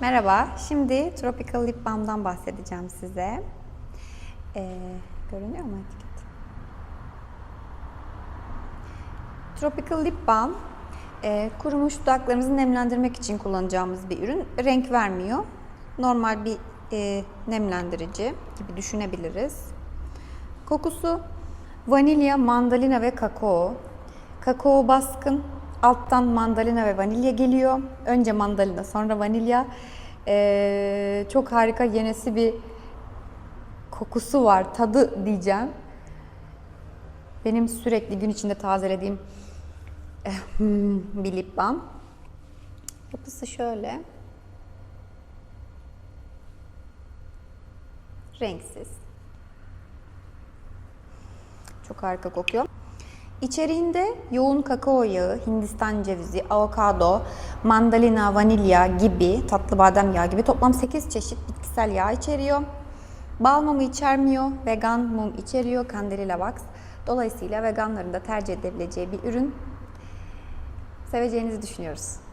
Merhaba, şimdi Tropical Lip Balm'dan bahsedeceğim size. Ee, görünüyor mu etiket? Tropical Lip Balm, e, kurumuş dudaklarımızı nemlendirmek için kullanacağımız bir ürün. Renk vermiyor. Normal bir e, nemlendirici gibi düşünebiliriz. Kokusu vanilya, mandalina ve kakao. Kakao baskın, alttan mandalina ve vanilya geliyor. Önce mandalina, sonra vanilya. Ee, çok harika yenesi bir kokusu var, tadı diyeceğim. Benim sürekli gün içinde tazelediğim eh, bir lip balm. Yapısı şöyle. Renksiz. Çok harika kokuyor. İçeriğinde yoğun kakao yağı, hindistan cevizi, avokado, mandalina, vanilya gibi, tatlı badem yağı gibi toplam 8 çeşit bitkisel yağ içeriyor. Bal mumu içermiyor, vegan mum içeriyor, Candela Wax. Dolayısıyla veganların da tercih edebileceği bir ürün. Seveceğinizi düşünüyoruz.